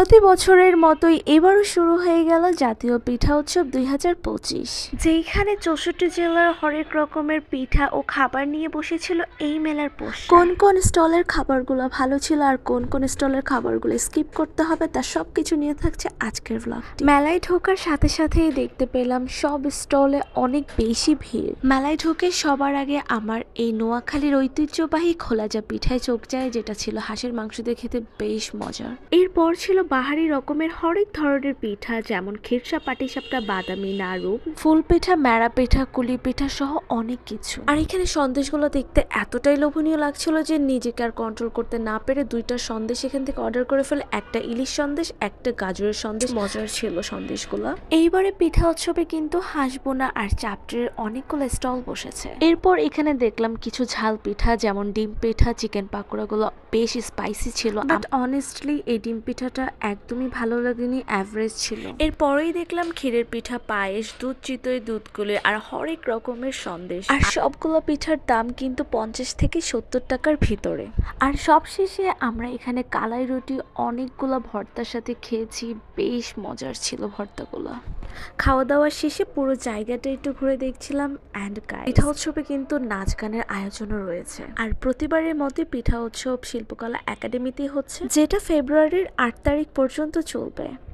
প্রতি বছরের মতোই এবারও শুরু হয়ে গেল জাতীয় পিঠা উৎসব দুই হাজার পঁচিশ। যেইখানে চৌষট্টি জেলার হরেক রকমের পিঠা ও খাবার নিয়ে বসেছিল এই মেলার পোষ কোন কোন স্টলের খাবারগুলো ভালো ছিল আর কোন কোন স্টলের খাবারগুলো স্কিপ করতে হবে তার সব কিছু নিয়ে থাকছে আজকের ব্লগ মেলায় ঢোকার সাথে সাথেই দেখতে পেলাম সব স্টলে অনেক বেশি ভিড়। মেলায় ঢুকে সবার আগে আমার এই নোয়াখালীর ঐতিহ্যবাহী খোলাজা পিঠায় চোখ যায় যেটা ছিল হাঁসের মাংস দিয়ে খেতে বেশ মজার। এরপর ছিল বাহারি রকমের হরেক ধরনের পিঠা, যেমন খিরসা পাটিসাপটা, বাদামি, নাড়ু। ফুল পিঠা, ম্যাড়া পিঠা, কুলি পিঠা সহ অনেক কিছু। আর এখানে সন্দেশগুলো দেখতে এতটাই লোভনীয় লাগছিল যে নিজেকে আর কন্ট্রোল করতে না পেরে দুইটা সন্দেশ এখান থেকে অর্ডার করে ফেলে। একটা ইলিশ সন্দেশ, একটা গাজরের সন্দেশ। মজার ছিল সন্দেশগুলো। এইবারে পিঠা উৎসবে কিন্তু হাঁসবোনা আর চাপটির অনেকগুলো স্টল বসেছে। এরপর এখানে দেখলাম কিছু ঝাল পিঠা, যেমন ডিম পিঠা, চিকেন পাকোড়াগুলো বেশ স্পাইসি ছিল। বাট অনেস্টলি এই ডিম পিঠাটা একদমই ভালো লাগেনি অ্যাভারেজ ছিল। এরপরেই দেখলাম ক্ষীরের পিঠা পায়েস দুধ চিতই দুধ গুলে আর হরেক রকমের সন্দেশ। আর সবগুলো পিঠার দাম কিন্তু পঞ্চাশ থেকে সত্তর টাকার ভিতরে। আর সবশেষে আমরা এখানে কালাই রুটি অনেকগুলো ভর্তার সাথে খেয়েছি বেশ মজার ছিল ভর্তাগুলো। খাওয়া দাওয়া শেষে পুরো জায়গাটা একটু ঘুরে দেখছিলাম অ্যান্ড গাই পিঠা উৎসবে কিন্তু নাচ গানের আয়োজনও রয়েছে। আর প্রতিবারের মতে পিঠা উৎসব শিল্পকলা একাডেমিতে হচ্ছে যেটা ফেব্রুয়ারির আট তারিখ পর্যন্ত চলবে।